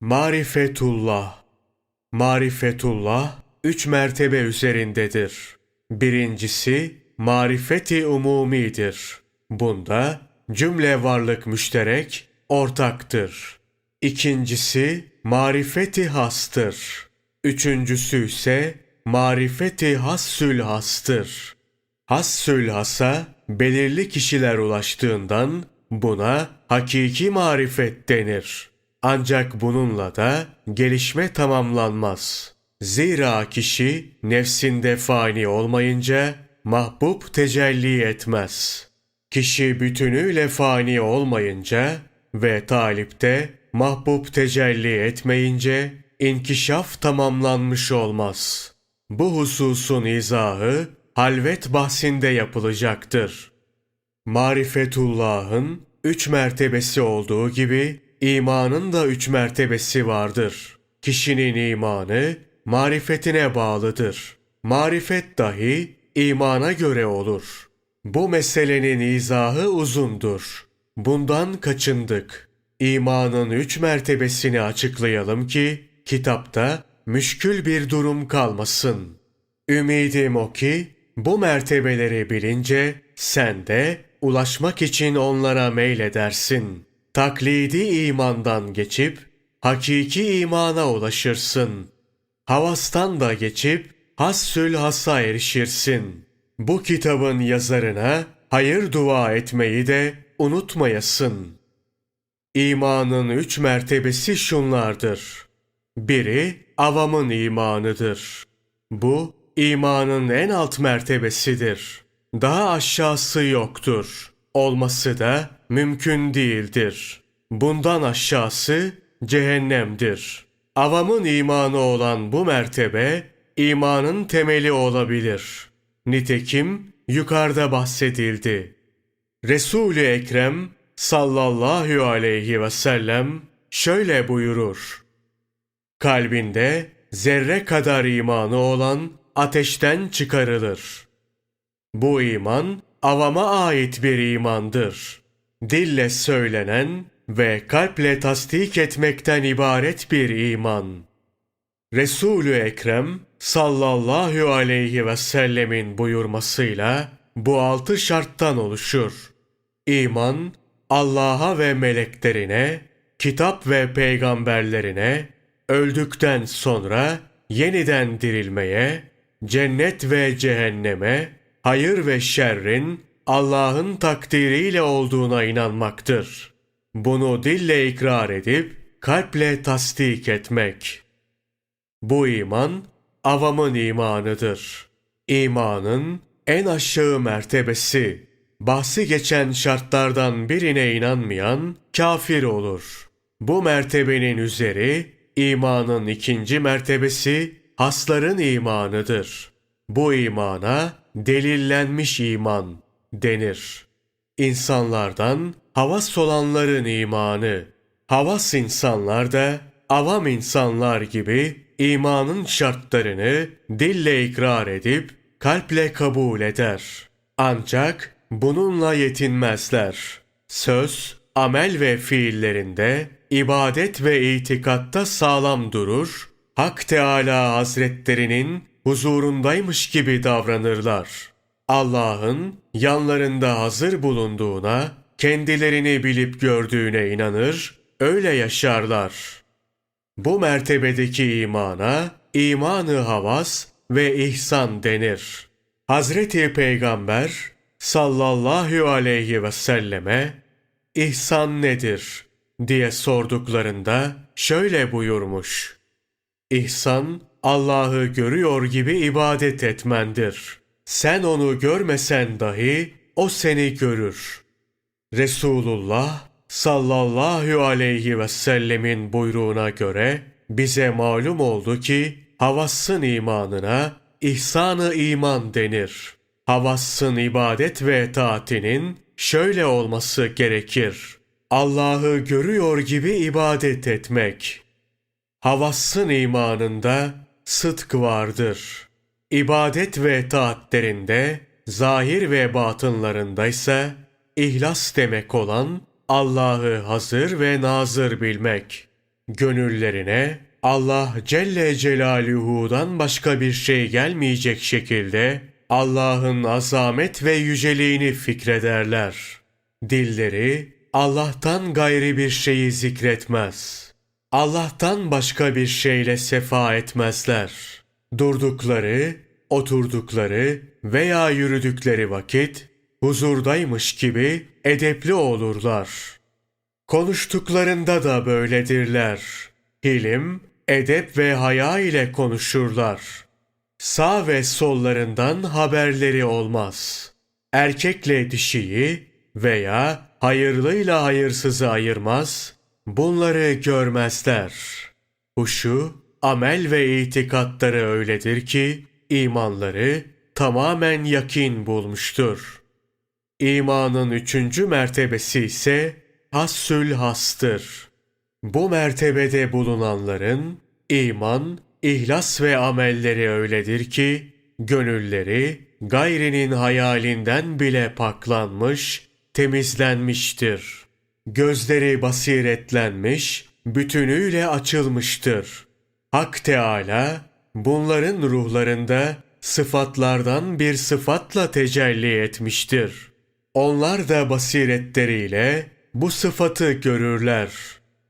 Marifetullah Marifetullah üç mertebe üzerindedir. Birincisi marifeti umumidir. Bunda cümle varlık müşterek, ortaktır. İkincisi marifeti hastır. Üçüncüsü ise marifeti hassül hastır. Hassül hasa belirli kişiler ulaştığından buna hakiki marifet denir. Ancak bununla da gelişme tamamlanmaz. Zira kişi nefsinde fani olmayınca mahbub tecelli etmez. Kişi bütünüyle fani olmayınca ve talipte mahbub tecelli etmeyince inkişaf tamamlanmış olmaz. Bu hususun izahı halvet bahsinde yapılacaktır. Marifetullah'ın üç mertebesi olduğu gibi imanın da üç mertebesi vardır. Kişinin imanı marifetine bağlıdır. Marifet dahi imana göre olur. Bu meselenin izahı uzundur. Bundan kaçındık. İmanın üç mertebesini açıklayalım ki kitapta müşkül bir durum kalmasın. Ümidim o ki bu mertebeleri bilince sen de ulaşmak için onlara meyledersin. Taklidi imandan geçip hakiki imana ulaşırsın. Havastan da geçip hassül hassa erişirsin. Bu kitabın yazarına hayır dua etmeyi de unutmayasın. İmanın üç mertebesi şunlardır. Biri avamın imanıdır. Bu imanın en alt mertebesidir. Daha aşağısı yoktur. Olması da mümkün değildir. Bundan aşağısı cehennemdir. Avamın imanı olan bu mertebe imanın temeli olabilir. Nitekim yukarıda bahsedildi. Resul-i Ekrem sallallahu aleyhi ve sellem şöyle buyurur. Kalbinde zerre kadar imanı olan ateşten çıkarılır. Bu iman avama ait bir imandır. Dille söylenen ve kalple tasdik etmekten ibaret bir iman. Resulü Ekrem sallallahu aleyhi ve sellemin buyurmasıyla bu altı şarttan oluşur. İman, Allah'a ve meleklerine, kitap ve peygamberlerine, öldükten sonra yeniden dirilmeye, cennet ve cehenneme, hayır ve şerrin Allah'ın takdiriyle olduğuna inanmaktır. Bunu dille ikrar edip kalple tasdik etmek. Bu iman avamın imanıdır. İmanın en aşağı mertebesi, bahsi geçen şartlardan birine inanmayan kafir olur. Bu mertebenin üzeri imanın ikinci mertebesi hasların imanıdır. Bu imana delillenmiş iman denir. İnsanlardan havas olanların imanı. Havas insanlar da avam insanlar gibi imanın şartlarını dille ikrar edip kalple kabul eder. Ancak bununla yetinmezler. Söz, amel ve fiillerinde, ibadet ve itikatta sağlam durur, Hak Teala Hazretlerinin huzurundaymış gibi davranırlar. Allah'ın yanlarında hazır bulunduğuna, kendilerini bilip gördüğüne inanır, öyle yaşarlar. Bu mertebedeki imana, imanı havas ve ihsan denir. Hazreti Peygamber sallallahu aleyhi ve selleme ihsan nedir diye sorduklarında şöyle buyurmuş. İhsan Allah'ı görüyor gibi ibadet etmendir. Sen onu görmesen dahi o seni görür. Resulullah sallallahu aleyhi ve sellemin buyruğuna göre bize malum oldu ki havassın imanına ihsanı iman denir. Havassın ibadet ve taatinin şöyle olması gerekir. Allah'ı görüyor gibi ibadet etmek. Havassın imanında sıdk vardır. İbadet ve taatlerinde, zahir ve batınlarında ise ihlas demek olan Allah'ı hazır ve nazır bilmek. gönüllerine Allah Celle Celaluhu'dan başka bir şey gelmeyecek şekilde Allah'ın azamet ve yüceliğini fikrederler. Dilleri Allah'tan gayri bir şeyi zikretmez. Allah'tan başka bir şeyle sefa etmezler. Durdukları, oturdukları veya yürüdükleri vakit huzurdaymış gibi edepli olurlar. Konuştuklarında da böyledirler. Hilim, edep ve haya ile konuşurlar. Sağ ve sollarından haberleri olmaz. Erkekle dişiyi veya hayırlıyla hayırsızı ayırmaz, bunları görmezler. Huşu, amel ve itikatları öyledir ki, imanları tamamen yakin bulmuştur. İmanın üçüncü mertebesi ise hassül hastır. Bu mertebede bulunanların iman, ihlas ve amelleri öyledir ki, gönülleri gayrinin hayalinden bile paklanmış, temizlenmiştir. Gözleri basiretlenmiş, bütünüyle açılmıştır. Hak Teala bunların ruhlarında sıfatlardan bir sıfatla tecelli etmiştir. Onlar da basiretleriyle bu sıfatı görürler.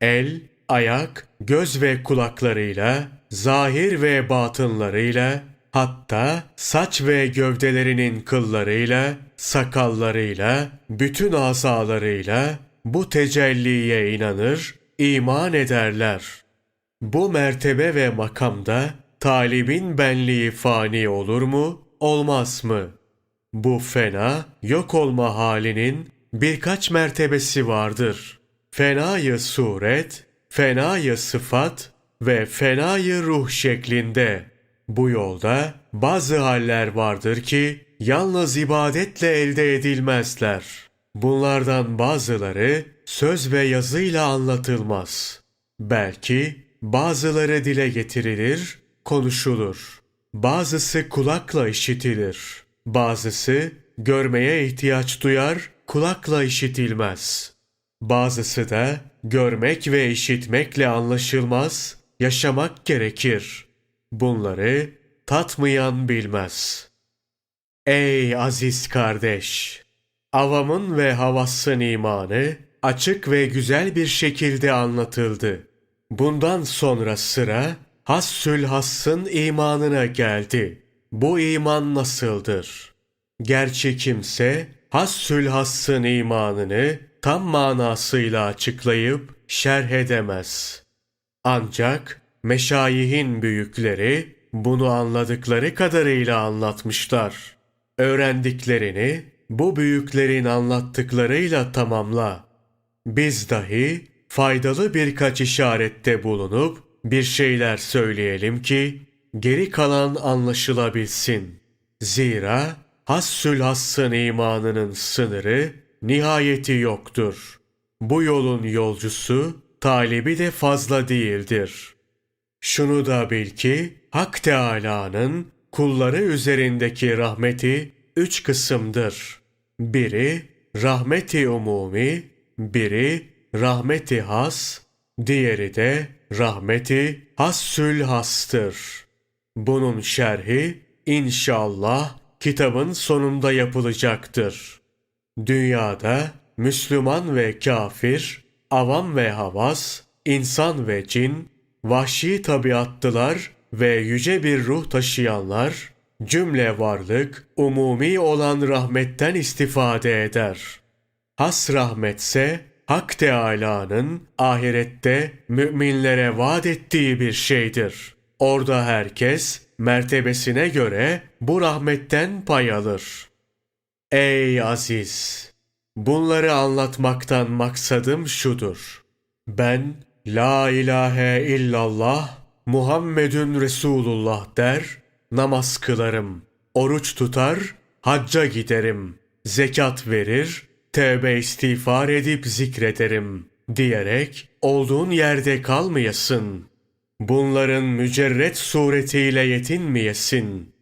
El, ayak, göz ve kulaklarıyla, zahir ve batınlarıyla, hatta saç ve gövdelerinin kıllarıyla, sakallarıyla, bütün azalarıyla bu tecelliye inanır, iman ederler. Bu mertebe ve makamda talibin benliği fani olur mu, olmaz mı? Bu fena, yok olma halinin birkaç mertebesi vardır. Fenayı suret, fenayı sıfat ve fenayı ruh şeklinde. Bu yolda bazı haller vardır ki yalnız ibadetle elde edilmezler. Bunlardan bazıları söz ve yazıyla anlatılmaz. Belki bazıları dile getirilir, konuşulur. Bazısı kulakla işitilir. Bazısı görmeye ihtiyaç duyar, kulakla işitilmez. Bazısı da görmek ve işitmekle anlaşılmaz, yaşamak gerekir. Bunları tatmayan bilmez. Ey aziz kardeş! Avamın ve havassın imanı açık ve güzel bir şekilde anlatıldı. Bundan sonra sıra Hassül Hass'ın imanına geldi. Bu iman nasıldır? Gerçi kimse Hassül Hass'ın imanını tam manasıyla açıklayıp şerh edemez. Ancak meşayihin büyükleri bunu anladıkları kadarıyla anlatmışlar. Öğrendiklerini bu büyüklerin anlattıklarıyla tamamla. Biz dahi faydalı birkaç işarette bulunup bir şeyler söyleyelim ki geri kalan anlaşılabilsin. Zira hassül hassın imanının sınırı nihayeti yoktur. Bu yolun yolcusu talibi de fazla değildir. Şunu da bil ki Hak Teâlâ'nın kulları üzerindeki rahmeti üç kısımdır. Biri rahmeti umumi, biri rahmeti has, diğeri de rahmeti hassül hastır. Bunun şerhi inşallah kitabın sonunda yapılacaktır. Dünyada Müslüman ve kafir, avam ve havas, insan ve cin, vahşi tabiatlılar ve yüce bir ruh taşıyanlar, cümle varlık umumi olan rahmetten istifade eder. Has rahmetse Hak Teâlâ'nın ahirette müminlere vaat ettiği bir şeydir. Orada herkes mertebesine göre bu rahmetten pay alır. Ey aziz! Bunları anlatmaktan maksadım şudur. Ben La ilahe illallah Muhammedun Resulullah der, namaz kılarım, oruç tutar, hacca giderim, zekat verir, tevbe istiğfar edip zikrederim diyerek olduğun yerde kalmayasın. Bunların mücerret suretiyle yetinmeyesin.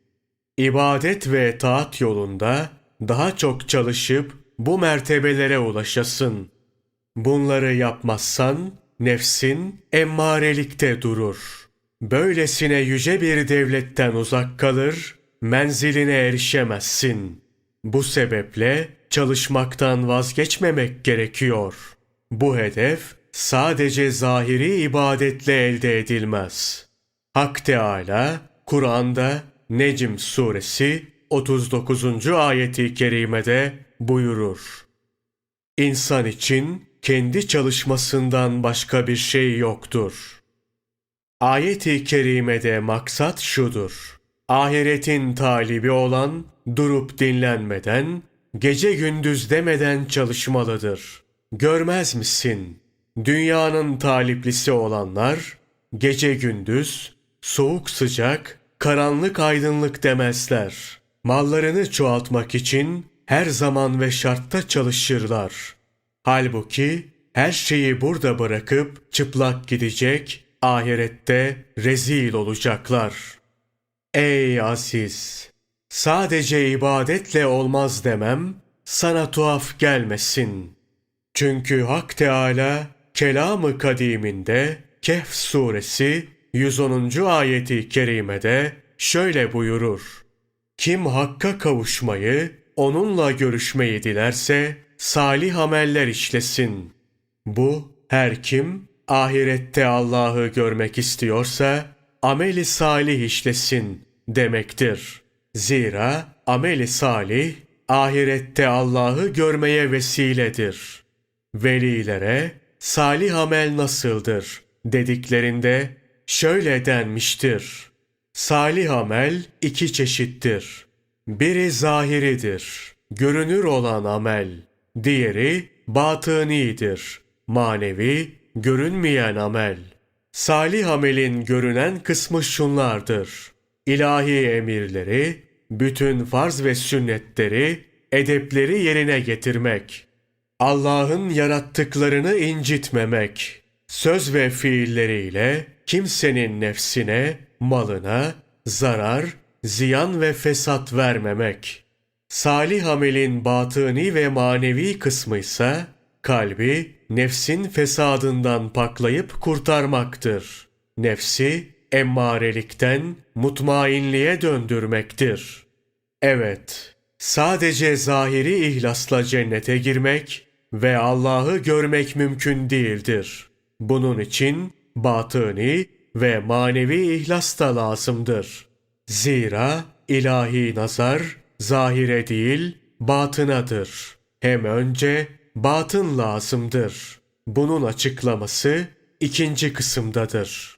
İbadet ve taat yolunda daha çok çalışıp bu mertebelere ulaşasın. Bunları yapmazsan nefsin emmarelikte durur. Böylesine yüce bir devletten uzak kalır, menziline erişemezsin. Bu sebeple çalışmaktan vazgeçmemek gerekiyor. Bu hedef sadece zahiri ibadetle elde edilmez. Hak Teala Kur'an'da Necm suresi 39. ayeti kerimede buyurur. İnsan için kendi çalışmasından başka bir şey yoktur. Ayet-i kerimede maksat şudur. Ahiretin talibi olan durup dinlenmeden, gece gündüz demeden çalışmalıdır. Görmez misin? Dünyanın taliplisi olanlar gece gündüz, soğuk sıcak, karanlık aydınlık demezler. Mallarını çoğaltmak için her zaman ve şartta çalışırlar. Halbuki her şeyi burada bırakıp çıplak gidecek, ahirette rezil olacaklar. Ey aziz! Sadece ibadetle olmaz demem, sana tuhaf gelmesin. Çünkü Hak Teala kelamı kadiminde Kehf suresi 110. ayeti kerimede şöyle buyurur. Kim Hakk'a kavuşmayı, onunla görüşmeyi dilerse salih ameller işlesin. Bu her kim ahirette Allah'ı görmek istiyorsa ameli salih işlesin demektir. Zira ameli salih ahirette Allah'ı görmeye vesiledir. Velilere salih amel nasıldır dediklerinde şöyle denmiştir. Salih amel iki çeşittir. Biri zahiridir, görünür olan amel. Diğeri batınidir, manevi, görünmeyen amel. Salih amelin görünen kısmı şunlardır. İlahi emirleri, bütün farz ve sünnetleri, edepleri yerine getirmek. Allah'ın yarattıklarını incitmemek. Söz ve fiilleriyle kimsenin nefsine, malına zarar, ziyan ve fesat vermemek. Salih amelin batıni ve manevi kısmı ise kalbi nefsin fesadından paklayıp kurtarmaktır. Nefsi emmarelikten mutmainliğe döndürmektir. Evet, sadece zahiri ihlasla cennete girmek ve Allah'ı görmek mümkün değildir. Bunun için batıni ve manevi ihlas da lazımdır. Zira ilahi nazar zahire değil batınadır. Hem önce batın lazımdır. Bunun açıklaması ikinci kısımdadır.